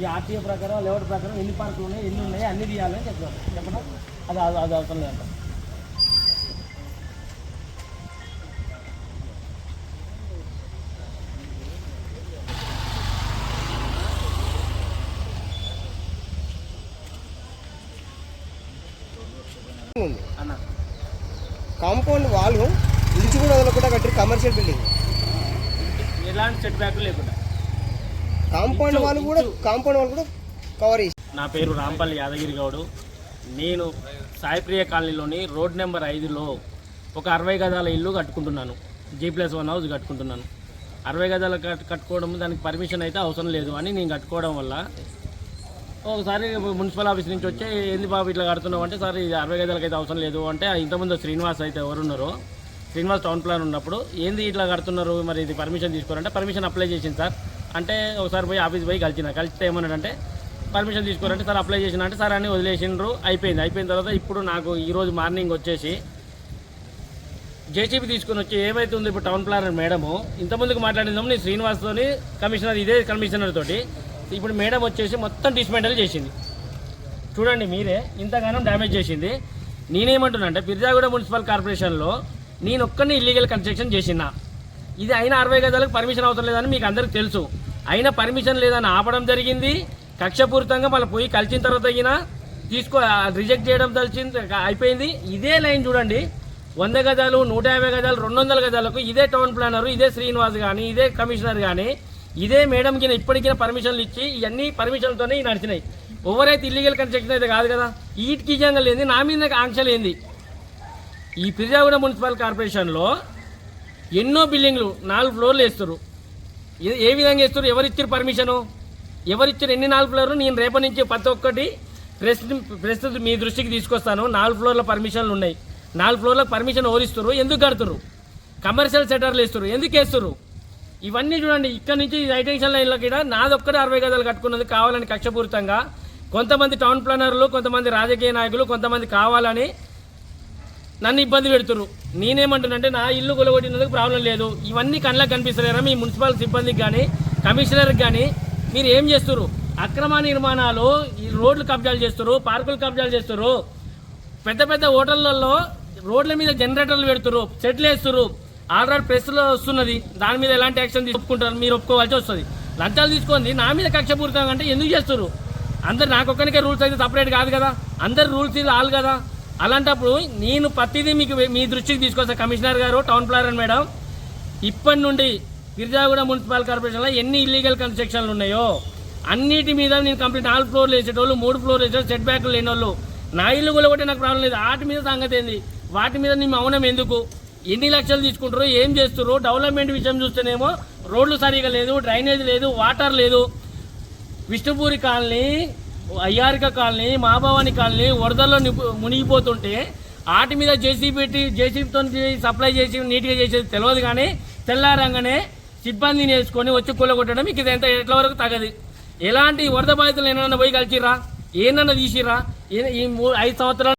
ఈ ఆర్టీఏ ప్రకారం లేఅవుట్ ప్రకారం ఎన్ని పార్కులు ఉన్నాయి ఎన్ని ఉన్నాయి అన్ని తీయాలని చెప్తారు చెప్పడం. అది అది అవసరం అన్న కాంపౌండ్ వాళ్ళు ఇంచు కూడా వదలకుండా కట్టారు కమర్షియల్ బిల్డింగ్ ఎలాంటి సెట్ బ్యాక్ లేకుండా. కాంపౌండ్ వాళ్ళు కూడా. కాంపౌండ్ వాళ్ళు కూడా కవర్ చేసి. నా పేరు రాంపల్లి యాదగిరి గౌడు. నేను సాయిప్రియ కాలనీలోని రోడ్ నెంబర్ ఐదులో ఒక అరవై గదాల ఇల్లు కట్టుకుంటున్నాను. జీ ప్లస్ వన్ హౌస్ కట్టుకుంటున్నాను. అరవై గదాల కట్ కట్టుకోవడం దానికి పర్మిషన్ అయితే అవసరం లేదు అని నేను కట్టుకోవడం వల్ల ఒకసారి మున్సిపల్ ఆఫీస్ నుంచి వచ్చి ఏంది బాబు ఇట్లా కడుతున్నావు? అంటే సార్ ఇది అరవై గదాలకు అయితే అవసరం లేదు. అంటే ఇంతకుముందు శ్రీనివాస్ అయితే ఎవరున్నారో శ్రీనివాస్ టౌన్ ప్లాన్ ఉన్నప్పుడు ఏంది ఇట్లా కడుతున్నారు? మరి ఇది పర్మిషన్ తీసుకోరంటే పర్మిషన్ అప్లై చేసింది సార్. అంటే ఒకసారి పోయి ఆఫీస్ పోయి కలిసిన కలిస్తే ఏమన్నాడంటే పర్మిషన్ తీసుకోరంటే సార్ అప్లై చేసిన అంటే సార్ అని వదిలేసిండ్రు అయిపోయింది. అయిపోయిన తర్వాత ఇప్పుడు నాకు ఈరోజు మార్నింగ్ వచ్చేసి జేసీబీ తీసుకొని వచ్చి ఏమైతే ఉందో ఇప్పుడు టౌన్ ప్లానర్ మేడము ఇంతమందికి మాట్లాడిందాము నేను శ్రీనివాస్తోని కమిషనర్ ఇదే కమిషనర్ తోటి ఇప్పుడు మేడం వచ్చేసి మొత్తం డిస్మెంటల్ చేసింది. చూడండి మీరే ఇంతగానో డ్యామేజ్ చేసింది. నేనేమంటున్నా అంటే పిర్జాగూడ మున్సిపల్ కార్పొరేషన్లో నేను ఒక్కరిని ఇల్లీగల్ కన్స్ట్రక్షన్ చేసిన. ఇది అయిన అరవై గదాలకు పర్మిషన్ అవసరం లేదని మీకు అందరికీ తెలుసు. అయినా పర్మిషన్ లేదని ఆపడం జరిగింది. కక్షపూరితంగా మళ్ళీ పోయి కలిసిన తర్వాత తగిన తీసుకో రిజెక్ట్ చేయడం తలిచింది అయిపోయింది. ఇదే లైన్ చూడండి. వంద గజాలు నూట యాభై గజాలు రెండు వందల గజాలకు ఇదే టౌన్ ప్లానర్ ఇదే శ్రీనివాస్ కానీ ఇదే కమిషనర్ కానీ ఇదే మేడం కింద ఇప్పటికీ పర్మిషన్లు ఇచ్చి ఇవన్నీ పర్మిషన్లతోనే నడిచినాయి. ఎవరైతే ఇల్లీగల్ కన్స్ట్రక్షన్ అయితే కాదు కదా ఈటికి ఇజంగా లేని నా మీద ఆంక్షలు ఏంది ఈ పిర్జాగూడ మున్సిపల్ కార్పొరేషన్లో ఎన్నో బిల్డింగ్లు నాలుగు ఫ్లోర్లు వేస్తారు ఏ- ఏ విధంగా వేస్తారు ఎవరిచ్చారు పర్మిషను ఎవరిచ్చారు? ఎన్ని నాలుగు ఫ్లోర్లు నేను రేపటి నుంచి ప్రతి ఒక్కటి ప్రస్తుతం ప్రస్తుతం మీ దృష్టికి తీసుకొస్తాను. నాలుగు ఫ్లోర్ల పర్మిషన్లు ఉన్నాయి. నాలుగు ఫ్లోర్లకు పర్మిషన్ ఓరిస్తారు ఎందుకు కడుతురు? కమర్షియల్ సెటర్లు వేస్తారు. ఎందుకు వేస్తారు? ఇవన్నీ చూడండి. ఇక్కడ నుంచి హైటెన్షన్ లైన్లో కూడా నాదొక్కడే అరవై గదాలు కట్టుకున్నది. కావాలని కక్షపూరితంగా కొంతమంది టౌన్ ప్లానర్లు కొంతమంది రాజకీయ నాయకులు కొంతమంది కావాలని నన్ను ఇబ్బంది పెడుతురు నేనేమంటున్నానంటే నా ఇల్లు కొలగొట్టినందుకు ప్రాబ్లం లేదు. ఇవన్నీ కళ్ళకి కనిపిస్తలేరా మీ మున్సిపల్ సిబ్బందికి కానీ కమిషనర్కి కానీ మీరు ఏం చేస్తున్నారు అక్రమ నిర్మాణాలు ఈ రోడ్లు కబ్జాలు చేస్తారు పార్కులు కబ్జాలు చేస్తారు పెద్ద పెద్ద హోటళ్ళలో రోడ్ల మీద జనరేటర్లు పెడుతురు సెట్లు వేస్తున్నారు ఆల్రెడీ ప్రెస్లో వస్తున్నది. దాని మీద ఎలాంటి యాక్షన్ తీసుకుంటారు మీరు ఒప్పుకోవాల్సి వస్తుంది. లంచాలు తీసుకోండి. నా మీద కక్షపూరితంగా అంటే ఎందుకు చేస్తారు అందరు నాకొక్కనికే రూల్స్ అయితే సపరేట్ కాదు కదా? అందరు రూల్స్ ఇది ఆల్ కదా? అలాంటప్పుడు నేను ప్రతిదీ మీకు మీ దృష్టికి తీసుకొస్తాను కమిషనర్ గారు టౌన్ ప్లానర్ మేడం ఇప్పటి నుండి గిరిజాగూడ మున్సిపల్ కార్పొరేషన్లో ఎన్ని ఇల్లీగల్ కన్స్ట్రక్షన్లు ఉన్నాయో అన్నిటి మీద నేను కంప్లీట్ నాలుగు ఫ్లోర్లు వేసేటోళ్ళు మూడు ఫ్లోర్లు వేసేటోళ్ళు సెట్ బ్యాక్లు లేని వాళ్ళు నా ఇల్లు కూడా ఒకటి నాకు ప్రాబ్లం లేదు. వాటి మీద సంగతి ఏంది? వాటి మీద నీ మౌనం ఎందుకు? ఎన్ని లక్షలు తీసుకుంటారు ఏం చేస్తారు డెవలప్మెంట్ విషయం చూస్తేనేమో రోడ్లు సరిగా లేదు డ్రైనేజ్ లేదు వాటర్ లేదు. విష్ణుపూరి కాలనీ అయ్యారిక కాలనీ మాభవాని కాలనీ వరదల్లో మునిగిపోతుంటే ఆటి మీద జేసీ పెట్టి జేసీబీతో సప్లై చేసి నీట్గా చేసేది తెలియదు కానీ తెల్లారంగానే సిబ్బందిని వేసుకొని వచ్చి కూలగొట్టడం మీకు ఇది ఎంత ఎట్ల వరకు తగదు? ఎలాంటి వరద బాధితులు ఏమన్నా పోయి కలిసిరా ఏమన్నా తీసిర్రా? ఈ ఐదు సంవత్సరాలు